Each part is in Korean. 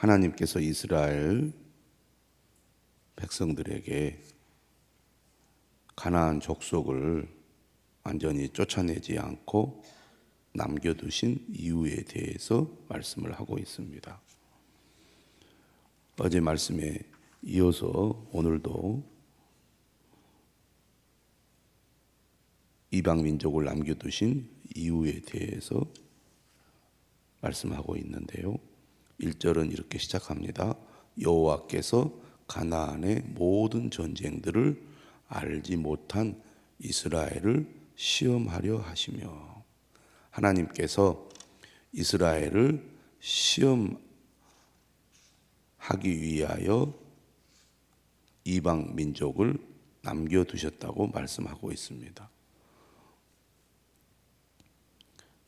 하나님께서 이스라엘 백성들에게 가나안 족속을 완전히 쫓아내지 않고 남겨두신 이유에 대해서 말씀을 하고 있습니다. 어제 말씀에 이어서 오늘도 이방 민족을 남겨두신 이유에 대해서 말씀하고 있는데요. 1절은 이렇게 시작합니다. 여호와께서 가나안의 모든 전쟁들을 알지 못한 이스라엘을 시험하려 하시며 하나님께서 이스라엘을 시험하기 위하여 이방 민족을 남겨 두셨다고 말씀하고 있습니다.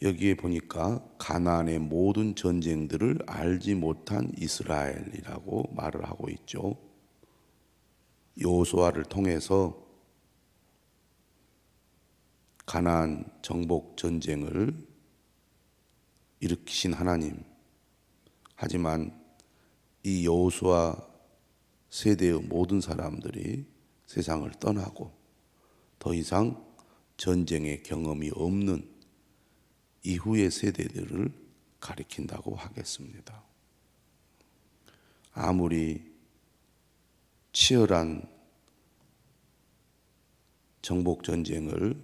여기에 보니까 가나안의 모든 전쟁들을 알지 못한 이스라엘이라고 말을 하고 있죠. 요호수아를 통해서 가나안 정복 전쟁을 일으키신 하나님. 하지만 이 여호수아 세대의 모든 사람들이 세상을 떠나고 더 이상 전쟁의 경험이 없는 이후의 세대들을 가리킨다고 하겠습니다. 아무리 치열한 정복 전쟁을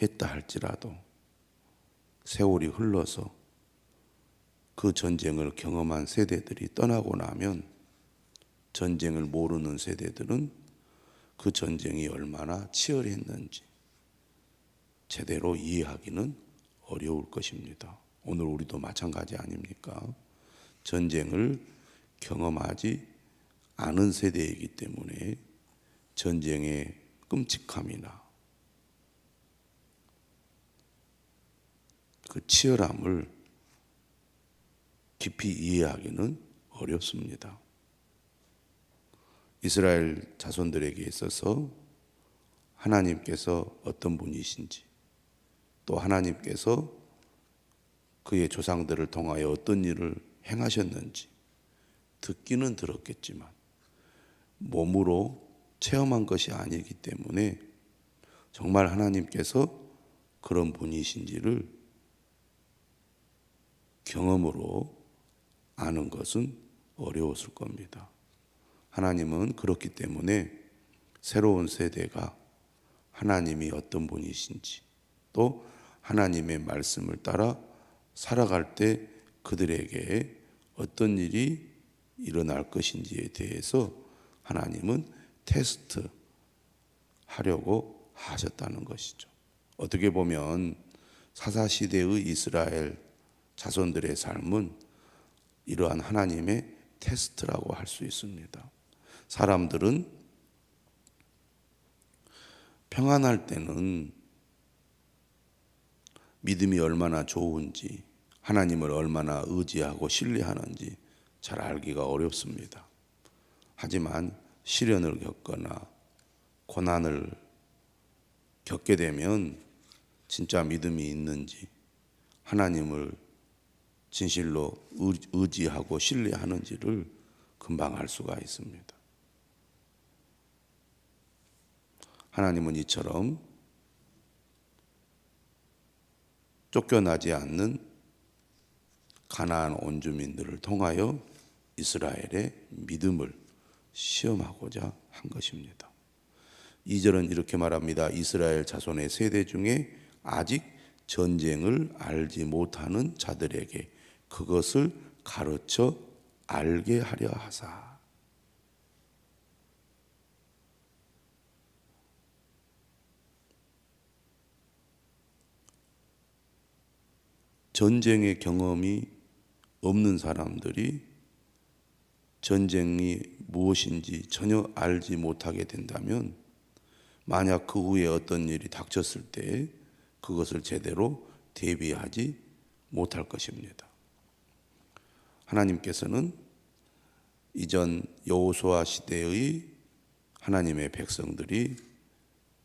했다 할지라도 세월이 흘러서 그 전쟁을 경험한 세대들이 떠나고 나면 전쟁을 모르는 세대들은 그 전쟁이 얼마나 치열했는지 제대로 이해하기는 어려울 것입니다. 오늘 우리도 마찬가지 아닙니까? 전쟁을 경험하지 않은 세대이기 때문에 전쟁의 끔찍함이나 그 치열함을 깊이 이해하기는 어렵습니다. 이스라엘 자손들에게 있어서 하나님께서 어떤 분이신지 또 하나님께서 그의 조상들을 통하여 어떤 일을 행하셨는지 듣기는 들었겠지만 몸으로 체험한 것이 아니기 때문에 정말 하나님께서 그런 분이신지를 경험으로 아는 것은 어려웠을 겁니다. 하나님은 그렇기 때문에 새로운 세대가 하나님이 어떤 분이신지 또 하나님의 말씀을 따라 살아갈 때 그들에게 어떤 일이 일어날 것인지에 대해서 하나님은 테스트 하려고 하셨다는 것이죠. 어떻게 보면 사사 시대의 이스라엘 자손들의 삶은 이러한 하나님의 테스트라고 할 수 있습니다. 사람들은 평안할 때는 믿음이 얼마나 좋은지, 하나님을 얼마나 의지하고 신뢰하는지 잘 알기가 어렵습니다. 하지만 시련을 겪거나 고난을 겪게 되면 진짜 믿음이 있는지 하나님을 진실로 의지하고 신뢰하는지를 금방 알 수가 있습니다. 하나님은 이처럼 쫓겨나지 않는 가나안 온주민들을 통하여 이스라엘의 믿음을 시험하고자 한 것입니다. 2절은 이렇게 말합니다. 이스라엘 자손의 세대 중에 아직 전쟁을 알지 못하는 자들에게 그것을 가르쳐 알게 하려 하사. 전쟁의 경험이 없는 사람들이 전쟁이 무엇인지 전혀 알지 못하게 된다면 만약 그 후에 어떤 일이 닥쳤을 때 그것을 제대로 대비하지 못할 것입니다. 하나님께서는 이전 여호수아 시대의 하나님의 백성들이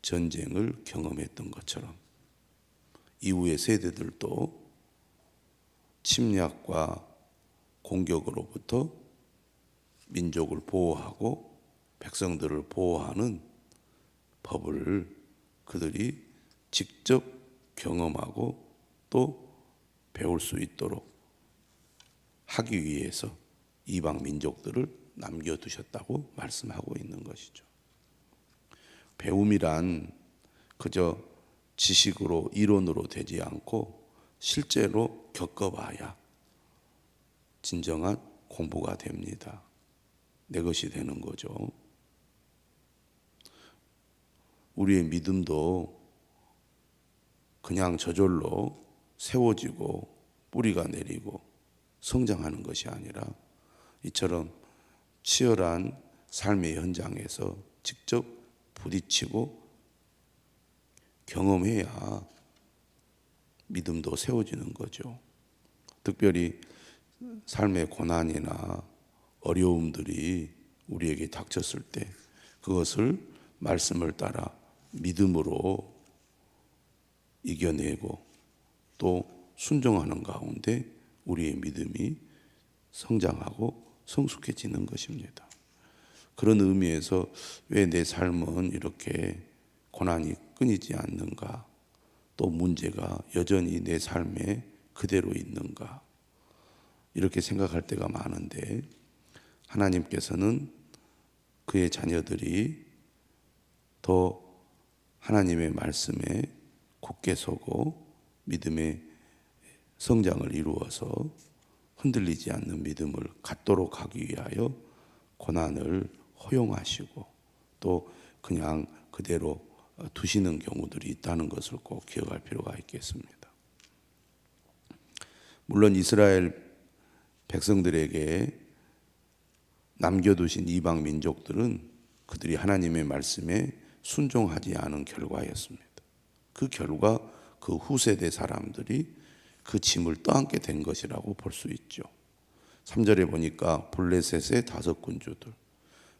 전쟁을 경험했던 것처럼 이후의 세대들도 침략과 공격으로부터 민족을 보호하고 백성들을 보호하는 법을 그들이 직접 경험하고 또 배울 수 있도록 하기 위해서 이방 민족들을 남겨두셨다고 말씀하고 있는 것이죠. 배움이란 그저 지식으로 이론으로 되지 않고 실제로 겪어봐야 진정한 공부가 됩니다. 내 것이 되는 거죠. 우리의 믿음도 그냥 저절로 세워지고 뿌리가 내리고 성장하는 것이 아니라 이처럼 치열한 삶의 현장에서 직접 부딪히고 경험해야 믿음도 세워지는 거죠. 특별히 삶의 고난이나 어려움들이 우리에게 닥쳤을 때 그것을 말씀을 따라 믿음으로 이겨내고 또 순종하는 가운데 우리의 믿음이 성장하고 성숙해지는 것입니다. 그런 의미에서 왜 내 삶은 이렇게 고난이 끊이지 않는가? 또 문제가 여전히 내 삶에 그대로 있는가? 이렇게 생각할 때가 많은데 하나님께서는 그의 자녀들이 더 하나님의 말씀에 굳게 서고 믿음의 성장을 이루어서 흔들리지 않는 믿음을 갖도록 하기 위하여 고난을 허용하시고 또 그냥 그대로 두시는 경우들이 있다는 것을 꼭 기억할 필요가 있겠습니다. 물론 이스라엘 백성들에게 남겨두신 이방 민족들은 그들이 하나님의 말씀에 순종하지 않은 결과였습니다. 그 결과 그 후세대 사람들이 그 짐을 떠안게 된 것이라고 볼 수 있죠. 3절에 보니까 블레셋의 다섯 군주들,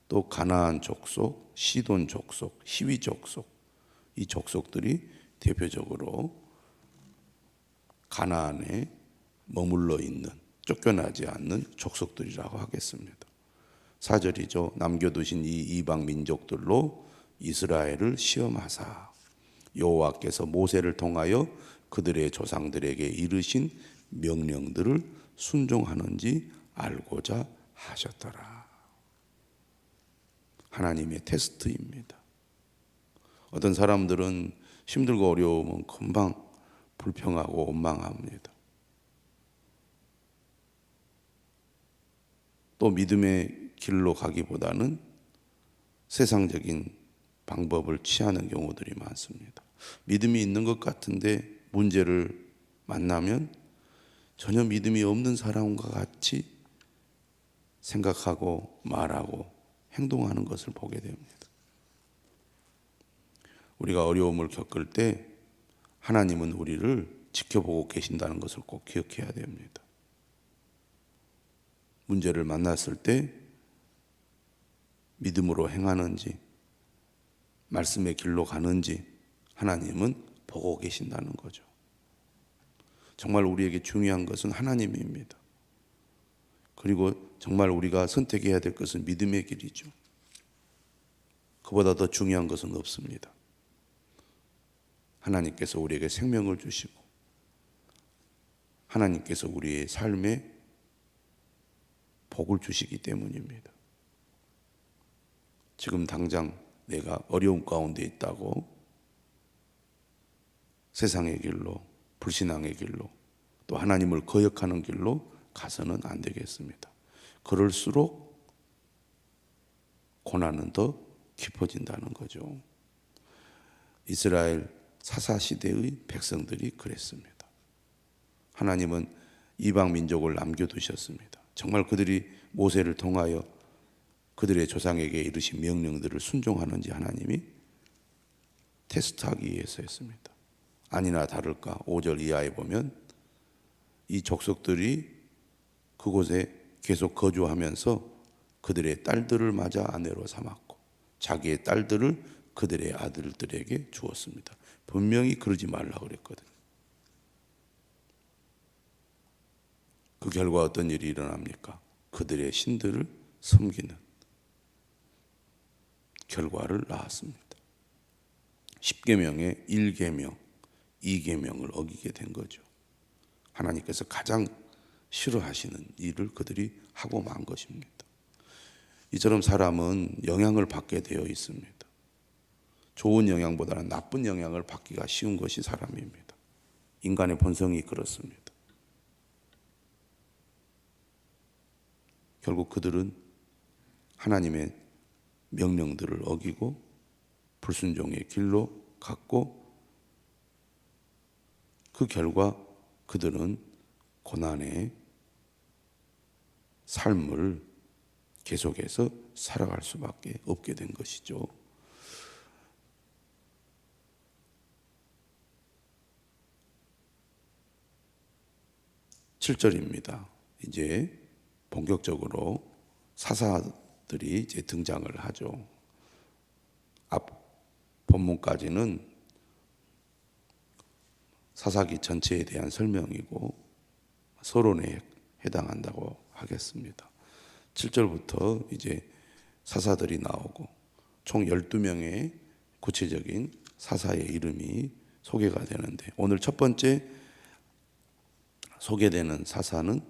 또 가나안 족속, 시돈 족속, 히위 족속, 이 족속들이 대표적으로 가나안에 머물러 있는 쫓겨나지 않는 족속들이라고 하겠습니다. 사절이죠. 남겨두신 이 이방 민족들로 이스라엘을 시험하사 여호와께서 모세를 통하여 그들의 조상들에게 이르신 명령들을 순종하는지 알고자 하셨더라. 하나님의 테스트입니다. 어떤 사람들은 힘들고 어려우면 금방 불평하고 원망합니다. 또 믿음의 길로 가기보다는 세상적인 방법을 취하는 경우들이 많습니다. 믿음이 있는 것 같은데 문제를 만나면 전혀 믿음이 없는 사람과 같이 생각하고 말하고 행동하는 것을 보게 됩니다. 우리가 어려움을 겪을 때 하나님은 우리를 지켜보고 계신다는 것을 꼭 기억해야 됩니다. 문제를 만났을 때 믿음으로 행하는지 말씀의 길로 가는지 하나님은 보고 계신다는 거죠. 정말 우리에게 중요한 것은 하나님입니다. 그리고 정말 우리가 선택해야 될 것은 믿음의 길이죠. 그보다 더 중요한 것은 없습니다. 하나님께서 우리에게 생명을 주시고 하나님께서 우리의 삶에 복을 주시기 때문입니다. 지금 당장 내가 어려움 가운데 있다고 세상의 길로 불신앙의 길로 또 하나님을 거역하는 길로 가서는 안 되겠습니다. 그럴수록 고난은 더 깊어진다는 거죠. 이스라엘 사사 시대의 백성들이 그랬습니다. 하나님은 이방 민족을 남겨두셨습니다. 정말 그들이 모세를 통하여 그들의 조상에게 이르신 명령들을 순종하는지 하나님이 테스트하기 위해서였습니다. 아니나 다를까 5절 이하에 보면 이 족속들이 그곳에 계속 거주하면서 그들의 딸들을 맞아 아내로 삼았고 자기의 딸들을 그들의 아들들에게 주었습니다. 분명히 그러지 말라 그랬거든. 그그 결과 어떤 일이 일어납니까? 그들의 신들을 섬기는 결과를 낳았습니다. 10계명의 1계명, 2계명을 어기게 된 거죠. 하나님께서 가장 싫어하시는 일을 그들이 하고 만 것입니다. 이처럼 사람은 영향을 받게 되어 있습니다. 좋은 영향보다는 나쁜 영향을 받기가 쉬운 것이 사람입니다. 인간의 본성이 그렇습니다. 결국 그들은 하나님의 명령들을 어기고 불순종의 길로 갔고 그 결과 그들은 고난의 삶을 계속해서 살아갈 수밖에 없게 된 것이죠. 칠절입니다 이제 본격적으로 사사들이 이제 등장을 하죠. 앞 본문까지는 사사기 전체에 대한 설명이고 서론에 해당한다고 하겠습니다. 7절부터 이제 사사들이 나오고 총 12명의 구체적인 사사의 이름이 소개가 되는데 오늘 첫 번째 소개되는 사사는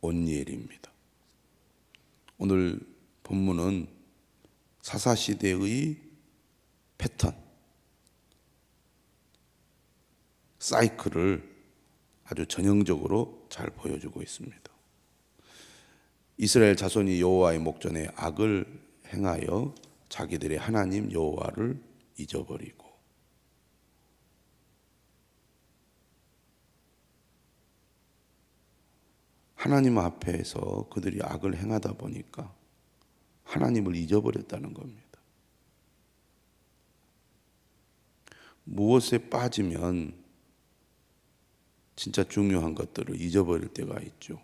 온니엘입니다. 오늘 본문은 사사 시대의 패턴, 사이클을 아주 전형적으로 잘 보여주고 있습니다. 이스라엘 자손이 여호와의 목전에 악을 행하여 자기들의 하나님 여호와를 잊어버리고 하나님 앞에서 그들이 악을 행하다 보니까 하나님을 잊어버렸다는 겁니다. 무엇에 빠지면 진짜 중요한 것들을 잊어버릴 때가 있죠.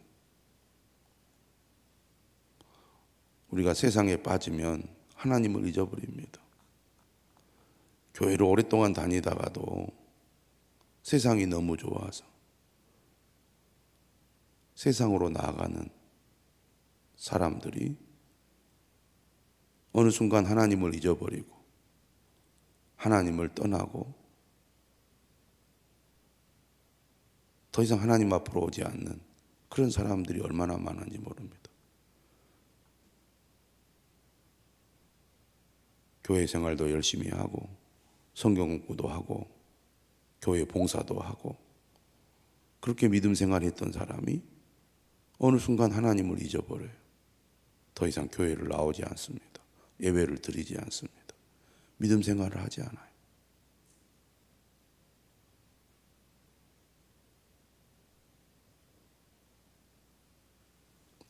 우리가 세상에 빠지면 하나님을 잊어버립니다. 교회를 오랫동안 다니다가도 세상이 너무 좋아서 세상으로 나아가는 사람들이 어느 순간 하나님을 잊어버리고 하나님을 떠나고 더 이상 하나님 앞으로 오지 않는 그런 사람들이 얼마나 많은지 모릅니다. 교회 생활도 열심히 하고 성경 공부도 하고 교회 봉사도 하고 그렇게 믿음 생활했던 사람이 어느 순간 하나님을 잊어버려요. 더 이상 교회를 나오지 않습니다. 예배를 드리지 않습니다. 믿음 생활을 하지 않아요.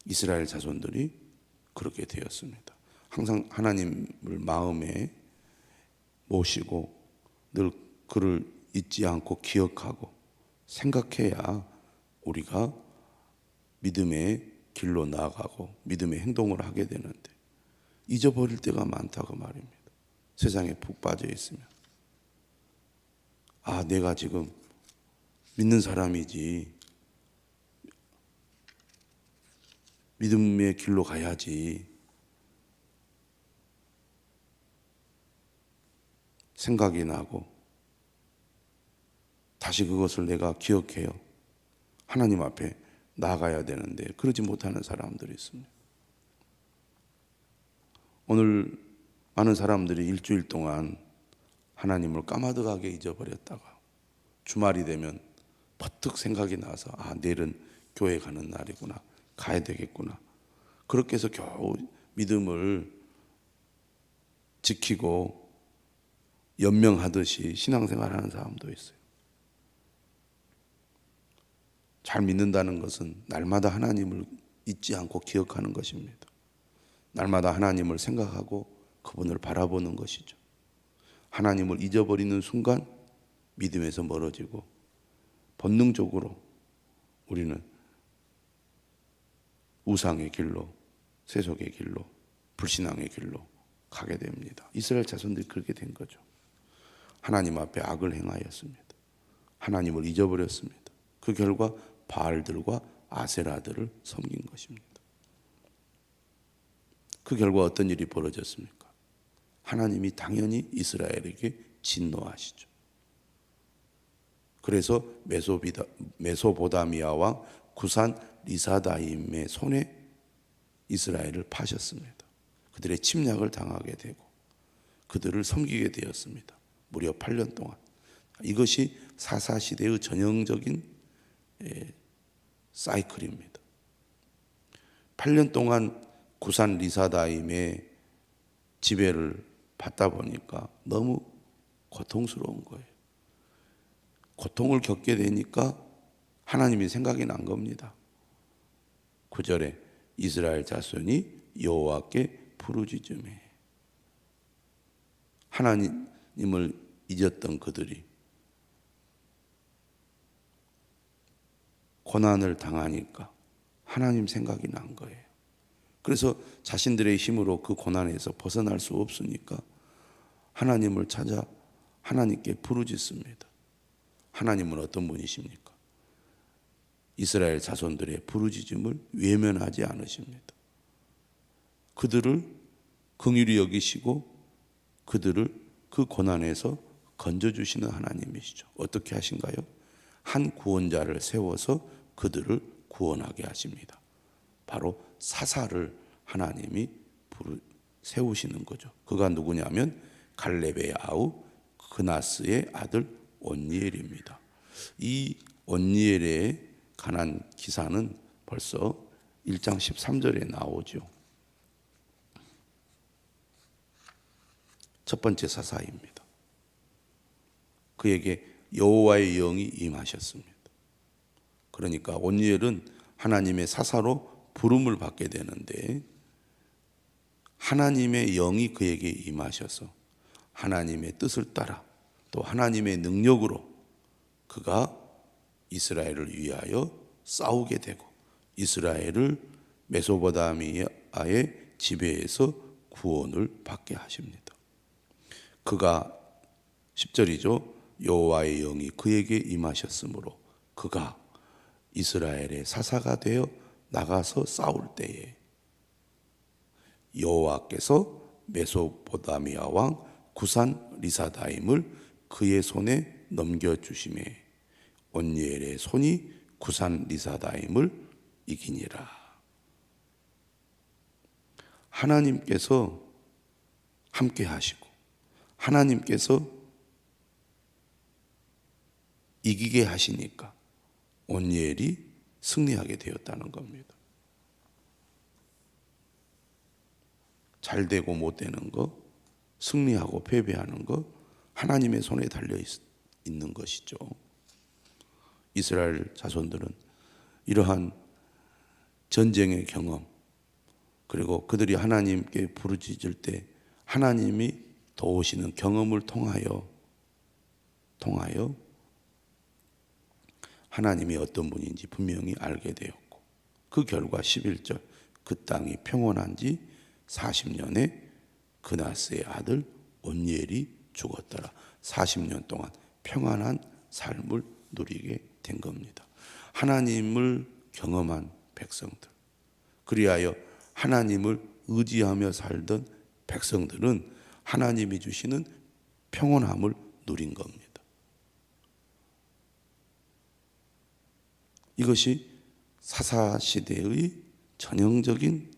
이스라엘 자손들이 그렇게 되었습니다. 항상 하나님을 마음에 모시고 늘 그를 잊지 않고 기억하고 생각해야 우리가 믿음의 길로 나아가고 믿음의 행동을 하게 되는데 잊어버릴 때가 많다고 말입니다. 세상에 푹 빠져 있으면 아 내가 지금 믿는 사람이지 믿음의 길로 가야지 생각이 나고 다시 그것을 내가 기억해요. 하나님 앞에 나가야 되는데 그러지 못하는 사람들이 있습니다. 오늘 많은 사람들이 일주일 동안 하나님을 까마득하게 잊어버렸다가 주말이 되면 퍼뜩 생각이 나서 아 내일은 교회 가는 날이구나 가야 되겠구나 그렇게 해서 겨우 믿음을 지키고 연명하듯이 신앙생활하는 사람도 있어요. 잘 믿는다는 것은 날마다 하나님을 잊지 않고 기억하는 것입니다. 날마다 하나님을 생각하고 그분을 바라보는 것이죠. 하나님을 잊어버리는 순간 믿음에서 멀어지고 본능적으로 우리는 우상의 길로, 세속의 길로, 불신앙의 길로 가게 됩니다. 이스라엘 자손들이 그렇게 된 거죠. 하나님 앞에 악을 행하였습니다. 하나님을 잊어버렸습니다. 그 결과 바알들과 아세라들을 섬긴 것입니다. 그 결과 어떤 일이 벌어졌습니까? 하나님이 당연히 이스라엘에게 진노하시죠. 그래서 메소비다, 메소보다미아 왕 구산 리사다임의 손에 이스라엘을 파셨습니다. 그들의 침략을 당하게 되고 그들을 섬기게 되었습니다. 무려 8년 동안. 이것이 사사 시대의 전형적인 예, 사이클입니다. 8년 동안 구산 리사다임의 지배를 받다 보니까 너무 고통스러운 거예요. 고통을 겪게 되니까 하나님이 생각이 난 겁니다. 9절에 이스라엘 자손이 여호와께 부르짖음해 하나님을 잊었던 그들이 고난을 당하니까 하나님 생각이 난 거예요. 그래서 자신들의 힘으로 그 고난에서 벗어날 수 없으니까 하나님을 찾아 하나님께 부르짖습니다. 하나님은 어떤 분이십니까? 이스라엘 자손들의 부르짖음을 외면하지 않으십니다. 그들을 긍휼히 여기시고 그들을 그 고난에서 건져 주시는 하나님이시죠. 어떻게 하신가요? 한 구원자를 세워서 그들을 구원하게 하십니다. 바로 사사를 하나님이 세우시는 거죠. 그가 누구냐면 갈렙의 아우 그나스의 아들 온니엘입니다. 이 온니엘에 관한 기사는 벌써 1장 13절에 나오죠. 첫 번째 사사입니다. 그에게 여호와의 영이 임하셨습니다. 그러니까 온니엘은 하나님의 사사로 부름을 받게 되는데 하나님의 영이 그에게 임하셔서 하나님의 뜻을 따라 또 하나님의 능력으로 그가 이스라엘을 위하여 싸우게 되고 이스라엘을 메소포타미아의 지배에서 구원을 받게 하십니다. 그가 10절이죠. 여호와의 영이 그에게 임하셨으므로 그가 이스라엘의 사사가 되어 나가서 싸울 때에 여호와께서 메소포타미아 왕 구산 리사다임을 그의 손에 넘겨 주심에 온니엘의 손이 구산 리사다임을 이기니라. 하나님께서 함께 하시고 하나님께서 이기게 하시니까 온니엘이 승리하게 되었다는 겁니다. 잘 되고 못 되는 거, 승리하고 패배하는 거 하나님의 손에 달려 있, 있는 것이죠. 이스라엘 자손들은 이러한 전쟁의 경험 그리고 그들이 하나님께 부르짖을 때 하나님이 도우시는 경험을 통하여 통하여 하나님이 어떤 분인지 분명히 알게 되었고 그 결과 11절 그 땅이 평온한 지 40년에 그나스의 아들 온니엘이 죽었더라. 40년 동안 평안한 삶을 누리게 된 겁니다. 하나님을 경험한 백성들. 그리하여 하나님을 의지하며 살던 백성들은 하나님이 주시는 평온함을 누린 겁니다. 이것이 사사 시대의 전형적인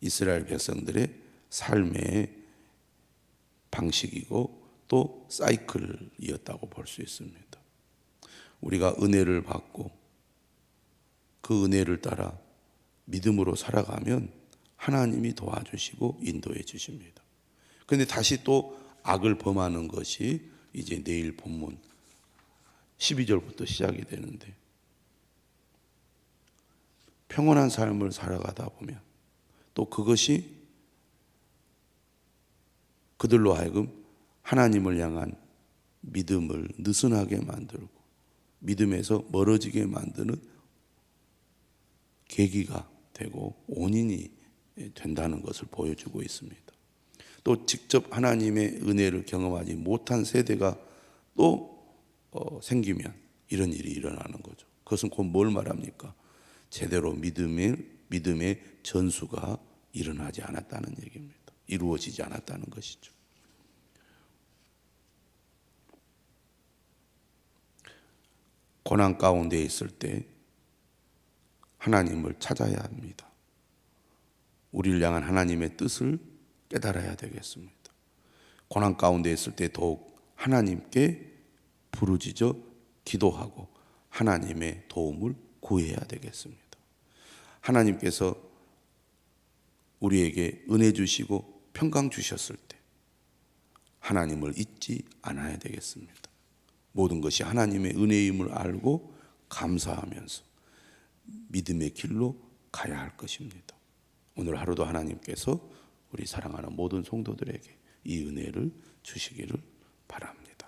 이스라엘 백성들의 삶의 방식이고 또 사이클이었다고 볼 수 있습니다. 우리가 은혜를 받고 그 은혜를 따라 믿음으로 살아가면 하나님이 도와주시고 인도해 주십니다. 그런데 다시 또 악을 범하는 것이 이제 내일 본문 12절부터 시작이 되는데 평온한 삶을 살아가다 보면 또 그것이 그들로 하여금 하나님을 향한 믿음을 느슨하게 만들고 믿음에서 멀어지게 만드는 계기가 되고 원인이 된다는 것을 보여주고 있습니다. 또 직접 하나님의 은혜를 경험하지 못한 세대가 또 어, 생기면 이런 일이 일어나는 거죠. 그것은 곧 뭘 말합니까? 제대로 믿음의 믿음의 전수가 일어나지 않았다는 얘기입니다. 이루어지지 않았다는 것이죠. 고난 가운데 있을 때 하나님을 찾아야 합니다. 우리를 향한 하나님의 뜻을 깨달아야 되겠습니다. 고난 가운데 있을 때 더욱 하나님께 부르짖어 기도하고 하나님의 도움을 구해야 되겠습니다. 하나님께서 우리에게 은혜 주시고 평강 주셨을 때 하나님을 잊지 않아야 되겠습니다. 모든 것이 하나님의 은혜임을 알고 감사하면서 믿음의 길로 가야 할 것입니다. 오늘 하루도 하나님께서 우리 사랑하는 모든 성도들에게 이 은혜를 주시기를 바랍니다.